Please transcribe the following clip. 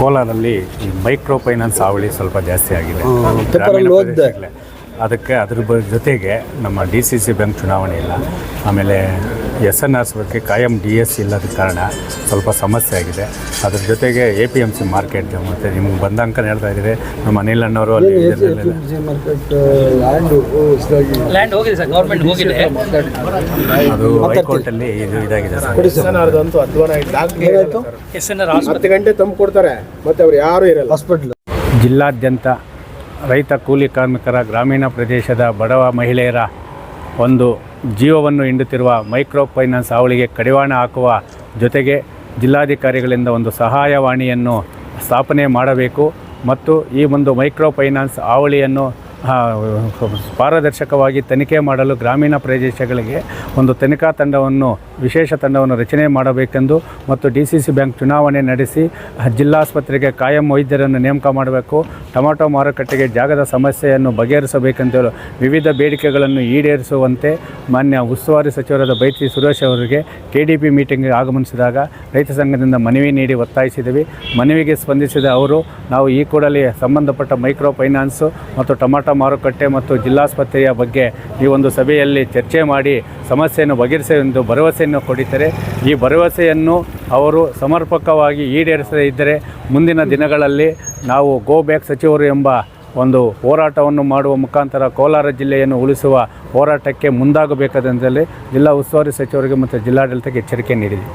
ಕೋಲಾರಲ್ಲಿ ಈ micro finance ಹಾವಳಿ ಸ್ವಲ್ಪ ಜಾಸ್ತಿ ಆಗಿದೆ. ಅದಕ್ಕೆ ಅದ್ರ ಬ- ಜೊತೆಗೆ ನಮ್ಮ ಡಿ ಸಿ ಸಿ ಬ್ಯಾಂಕ್ ಚುನಾವಣೆ ಇಲ್ಲ. ಆಮೇಲೆ ಎಸ್ ಎನ್ ಆರ್ಸ್ ಬಗ್ಗೆ ಕಾಯಂ ಡಿ ಎಸ್ ಇಲ್ಲದ ಕಾರಣ ಸ್ವಲ್ಪ ಸಮಸ್ಯೆ ಆಗಿದೆ. ಅದ್ರ ಜೊತೆಗೆ A P M C market ಮತ್ತು ನಿಮ್ಗೆ ಬಂದಂಕ ಹೇಳ್ತಾ ಇದ್ದೀರಿ. ನಮ್ಮ ಅನಿಲ್ ಅಣ್ಣವರು ಅಲ್ಲಿ ಮಾರ್ಕೆಟ್ ಲ್ಯಾಂಡ್ ಹೋಗಿದೆ ಸರ್ ಗೌರ್ಮೆಂಟ್ ಹೋಗಿದೆ. ಅದು ಹೈಕೋರ್ಟಲ್ಲಿ ಇದು ಇದಾಗಿದೆ ಸರ್. ಎಸ್ ಎನ್ ಆರ್ ಹತ್ತು ಗಂಟೆ ತಂದು ಕೊಡ್ತಾರೆ ಮತ್ತೆ ಅವ್ರು ಯಾರು ಇರಲ್ಲ. ಹಾಸ್ಪಿಟ್ಲ್. ಜಿಲ್ಲಾದ್ಯಂತ ರೈತ ಕೂಲಿ ಕಾರ್ಮಿಕರ ಗ್ರಾಮೀಣ ಪ್ರದೇಶದ ಬಡವ ಮಹಿಳೆಯರ ಒಂದು ಜೀವವನ್ನು ಹಿಂಡುತ್ತಿರುವ ಮೈಕ್ರೋ ಫೈನಾನ್ಸ್ ಹಾವಳಿಗೆ ಕಡಿವಾಣ ಹಾಕುವ ಜೊತೆಗೆ ಜಿಲ್ಲಾಧಿಕಾರಿಗಳಿಂದ ಒಂದು ಸಹಾಯವಾಣಿಯನ್ನು ಸ್ಥಾಪನೆ ಮಾಡಬೇಕು ಮತ್ತು ಈ ಒಂದು ಮೈಕ್ರೋ ಫೈನಾನ್ಸ್ ಹಾವಳಿಯನ್ನು ಪಾರದರ್ಶಕವಾಗಿ ತನಿಖೆ ಮಾಡಲು ಗ್ರಾಮೀಣ ಪ್ರದೇಶಗಳಿಗೆ ಒಂದು ತನಿಖಾ ತಂಡವನ್ನು, ವಿಶೇಷ ತಂಡವನ್ನು ರಚನೆ ಮಾಡಬೇಕೆಂದು ಮತ್ತು ಡಿ ಸಿ ಸಿ ಬ್ಯಾಂಕ್ ಚುನಾವಣೆ ನಡೆಸಿ ಜಿಲ್ಲಾಸ್ಪತ್ರೆಗೆ ಕಾಯಂ ವೈದ್ಯರನ್ನು ನೇಮಕ ಮಾಡಬೇಕು, ಟೊಮಾಟೊ ಮಾರುಕಟ್ಟೆಗೆ ಜಾಗದ ಸಮಸ್ಯೆಯನ್ನು ಬಗೆಹರಿಸಬೇಕೆಂದು ವಿವಿಧ ಬೇಡಿಕೆಗಳನ್ನು ಈಡೇರಿಸುವಂತೆ ಮಾನ್ಯ ಉಸ್ತುವಾರಿ ಸಚಿವರಾದ ಬೈತಿ ಸುರೇಶ್ ಅವರಿಗೆ ಕೆ ಡಿ ಪಿ ಮೀಟಿಂಗ್ಗೆ ಆಗಮನಿಸಿದಾಗ ರೈತ ಸಂಘದಿಂದ ಮನವಿ ನೀಡಿ ಒತ್ತಾಯಿಸಿದ್ವಿ. ಮನವಿಗೆ ಸ್ಪಂದಿಸಿದ ಅವರು, ನಾವು ಈ ಕೂಡಲೇ ಸಂಬಂಧಪಟ್ಟ ಮೈಕ್ರೋ ಫೈನಾನ್ಸು ಮತ್ತು ಟೊಮಾಟೊ ಮಾರುಕಟ್ಟೆ ಮತ್ತು ಜಿಲ್ಲಾಸ್ಪತ್ರೆಯ ಬಗ್ಗೆ ಈ ಒಂದು ಸಭೆಯಲ್ಲಿ ಚರ್ಚೆ ಮಾಡಿ ಸಮಸ್ಯೆಯನ್ನು ಬಗೆಹರಿಸೆಂದು ಭರವಸೆಯನ್ನು ಕೊಡಿದ್ದಾರೆ ಈ ಭರವಸೆಯನ್ನು ಅವರು ಸಮರ್ಪಕವಾಗಿ ಈಡೇರಿಸದೇ ಇದ್ದರೆ ಮುಂದಿನ ದಿನಗಳಲ್ಲಿ ನಾವು ಗೋ ಬ್ಯಾಕ್ ಸಚಿವರು ಎಂಬ ಒಂದು ಹೋರಾಟವನ್ನು ಮಾಡುವ ಮುಖಾಂತರ ಕೋಲಾರ ಜಿಲ್ಲೆಯನ್ನು ಉಳಿಸುವ ಹೋರಾಟಕ್ಕೆ ಮುಂದಾಗಬೇಕಾದಂತಲ್ಲಿ ಜಿಲ್ಲಾ ಉಸ್ತುವಾರಿ ಸಚಿವರಿಗೆ ಮತ್ತು ಜಿಲ್ಲಾಡಳಿತಕ್ಕೆ ಎಚ್ಚರಿಕೆ ನೀಡಿದೆ.